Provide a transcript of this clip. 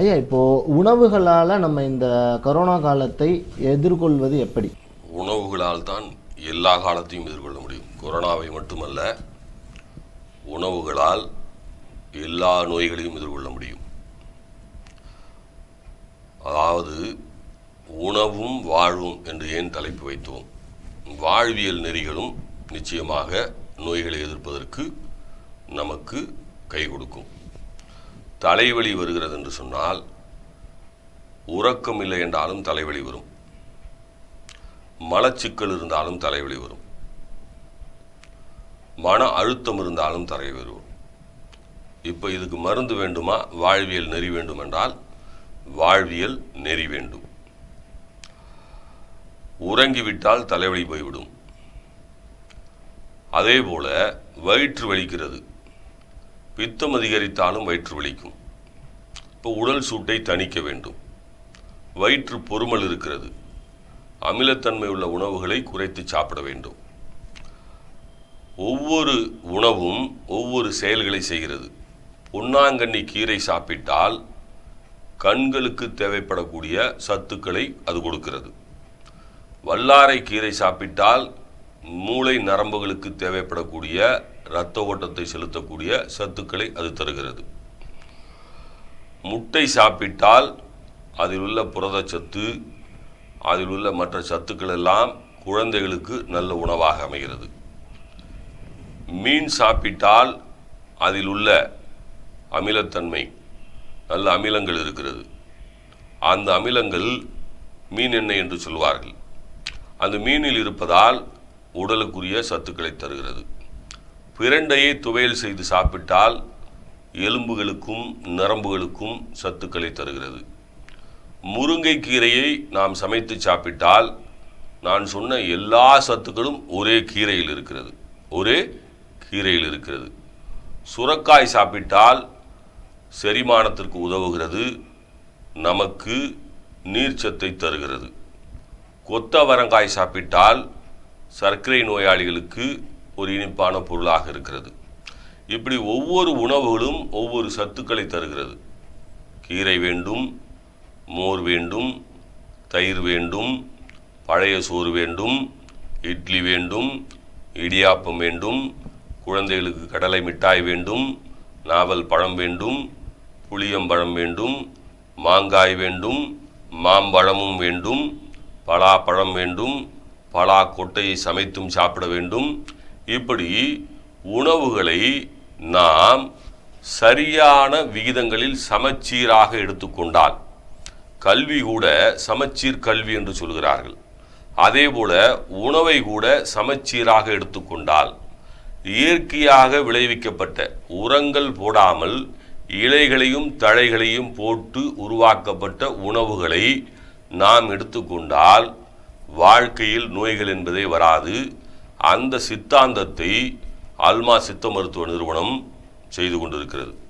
ஐயா இப்போ உணவுகளால் நம்ம இந்த கொரோனா காலத்தை எதிர்கொள்வது எப்படி? உணவுகளால் தான் எல்லா காலத்தையும் எதிர்கொள்ள முடியும். கொரோனாவை மட்டுமல்ல உணவுகளால் எல்லா நோய்களையும் எதிர்கொள்ள முடியும். அதாவது உணவும் வாழ்வும் என்று ஏன் தலைப்பு வைத்தோம்? வாழ்வியல் நெறிகளும் நிச்சயமாக நோய்களை எதிர்ப்பதற்கு நமக்கு கை கொடுக்கும். தலைவலி வருகிறது என்று சொன்னால் உறக்கம் இல்லை என்றாலும் தலைவலி வரும். மலச்சிக்கல் இருந்தாலும் தலைவலி வரும். மன அழுத்தம் இருந்தாலும் தலைவலி வரும். இப்போ இதுக்கு மருந்து வேண்டுமா? வாழ்வியல் நெறி வேண்டும் என்றால் வாழ்வியல் நெறி வேண்டும். உறங்கிவிட்டால் தலைவலி போய்விடும். அதே போல் வயிற்று வலிக்கிறது. பித்தம் அதிகரித்தாலும் வயிற்று வலிக்கும். இப்போ உடல் சூட்டை தணிக்க வேண்டும். வயிற்று பொறுமல் இருக்கிறது. அமிலத்தன்மை உள்ள உணவுகளை குறைத்து சாப்பிட வேண்டும். ஒவ்வொரு உணவும் ஒவ்வொரு செயல்களை செய்கிறது. பொன்னாங்கண்ணி கீரை சாப்பிட்டால் கண்களுக்கு தேவைப்படக்கூடிய சத்துக்களை அது கொடுக்கிறது. வல்லாரை கீரை சாப்பிட்டால் மூளை நரம்புகளுக்கு தேவைப்படக்கூடிய இரத்த ஓட்டத்தை செலுத்தக்கூடிய சத்துக்களை அது தருகிறது. முட்டை சாப்பிட்டால் அதில் உள்ள புரதச்சத்து அதில் உள்ள மற்ற சத்துக்கள் எல்லாம் குழந்தைகளுக்கு நல்ல உணவாக அமைகிறது. மீன் சாப்பிட்டால் அதில் உள்ள அமிலத்தன்மை நல்ல அமிலங்கள் இருக்கிறது. அந்த அமிலங்கள் மீன் எண்ணெய் என்று சொல்வார்கள். அந்த மீனில் இருப்பதால் உடலுக்குரிய சத்துக்களை தருகிறது. பிரண்டையை துவையல் செய்து சாப்பிட்டால் எலும்புகளுக்கும் நரம்புகளுக்கும் சத்துக்களை தருகிறது. முருங்கைக்கீரையை நாம் சமைத்து சாப்பிட்டால் நான் சொன்ன எல்லா சத்துக்களும் ஒரே கீரையில் இருக்கிறது. ஒரே கீரையில் இருக்கிறது. சுரக்காய் சாப்பிட்டால் செரிமானத்திற்கு உதவுகிறது. நமக்கு நீர்ச்சத்தை தருகிறது. கொத்தவரங்காய் சாப்பிட்டால் சர்க்கரை நோயாளிகளுக்கு ஒரு இனிப்பான பொருளாக இருக்கிறது. இப்படி ஒவ்வொரு உணவுகளும் ஒவ்வொரு சத்துக்களை தருகிறது. கீரை வேண்டும் மோர் வேண்டும் தயிர் வேண்டும் பழைய சோறு வேண்டும் இட்லி வேண்டும் இடியாப்பம் வேண்டும் குழந்தைகளுக்கு கடலை மிட்டாய் வேண்டும் நாவல் பழம் வேண்டும் புளியம்பழம் வேண்டும் மாங்காய் வேண்டும் மாம்பழமும் வேண்டும் பலாப்பழம் வேண்டும் பலா கொட்டையை சமைத்தும் சாப்பிட வேண்டும் இப்படி உணவுகளை நாம் சரியான விகிதங்களில் சமச்சீராக எடுத்துக்கொண்டால் கல்வி கூட சமச்சீர் கல்வி என்று சொல்கிறார்கள். அதேபோல உணவை கூட சமச்சீராக எடுத்துக்கொண்டால் இயற்கையாக விளைவிக்கப்பட்ட உரங்கள் போடாமல் இலைகளையும் தழைகளையும் போட்டு உருவாக்கப்பட்ட உணவுகளை நாம் எடுத்துக்கொண்டால் வாழ்க்கையில் நோய்கள் என்பதே வராது. அந்த சித்தாந்தத்தை அல்மா சித்த மருத்துவ நிறுவனம் செய்து கொண்டிருக்கிறது.